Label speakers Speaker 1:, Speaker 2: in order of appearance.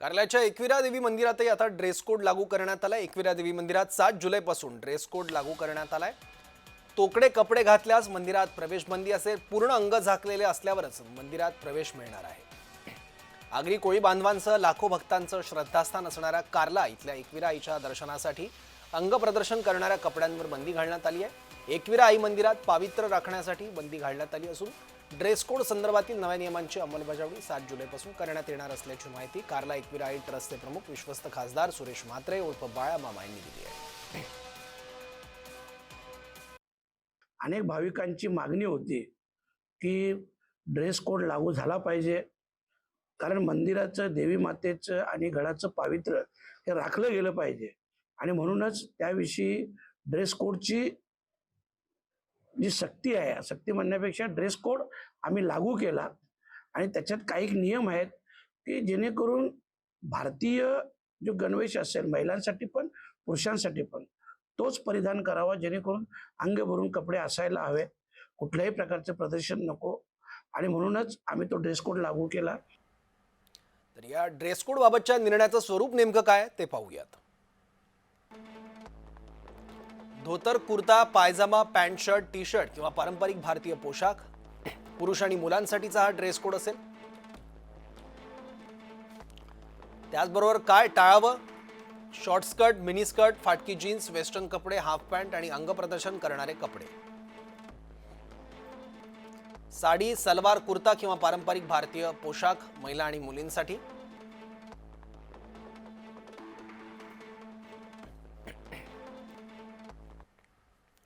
Speaker 1: कार्ल्याच्या एकविरा देवी मंदिरातही आता ड्रेस कोड लागू करण्यात आलाय. एकविरा देवी मंदिरात सात जुलैपासून ड्रेस कोड लागू करण्यात आलाय. तोकडे कपडे घातल्यास मंदिरात प्रवेश बंदी असेल. पूर्ण अंग झाकलेले असल्यावरच मंदिरात प्रवेश मिळणार आहे. आगरी कोळी बांधवांसह लाखो भक्तांचं श्रद्धास्थान असणाऱ्या कार्ला इथल्या एकविरा आईच्या दर्शनासाठी अंग प्रदर्शन करणाऱ्या कपड्यांवर बंदी घालण्यात आली आहे. एकविरा आई मंदिरात पावित्र्य राखण्यासाठी बंदी घालण्यात आली असून ड्रेस कोड संदर्भातील नव्या नियमांची अंमलबजावणी सात जुलैपासून करण्यात येणार असल्याची माहिती कार्ला एकविरा आई ट्रस्टचे प्रमुख विश्वस्त खासदार सुरेश म्हात्रे उर्फ बाळा मामा यांनी दिली आहे.
Speaker 2: अनेक भाविकांची मागणी होती की ड्रेस कोड लागू झाला पाहिजे. कारण मंदिराचं देवी मातेचं आणि गडाचं पावित्र्य हे राखलं गेलं पाहिजे. आणि म्हणूनच त्याविषयी ड्रेस कोडची जी सक्ती आहे सक्ती म्हणण्यापेक्षा ड्रेस कोड आम्ही लागू केला. आणि त्याच्यात काही नियम आहेत की जेणेकरून भारतीय जो गणवेश असेल महिलांसाठी पण पुरुषांसाठी पण तोच परिधान करावा जेणेकरून अंग भरून कपडे असायला हवे. कुठल्याही प्रकारचे प्रदर्शन नको. आणि म्हणूनच आम्ही तो ड्रेस कोड लागू केला.
Speaker 1: तर या ड्रेस कोड बाबतच्या निर्णयाचं स्वरूप नेमकं काय ते पाहूयात. धोतर कुर्ता पायजामा पॅन्ट शर्ट टी शर्ट किंवा पारंपरिक भारतीय पोशाख. पुरुष आणि मुलांसाठीचा हा ड्रेस कोड असेल. त्याचबरोबर काय? टाळावं. शॉर्ट स्कर्ट मिनी स्कर्ट फाटकी जीन्स वेस्टर्न कपडे हाफ पॅन्ट आणि अंग प्रदर्शन करणारे कपडे. साडी सलवार कुर्ता किंवा पारंपरिक भारतीय पोशाख महिला आणि मुलींसाठी.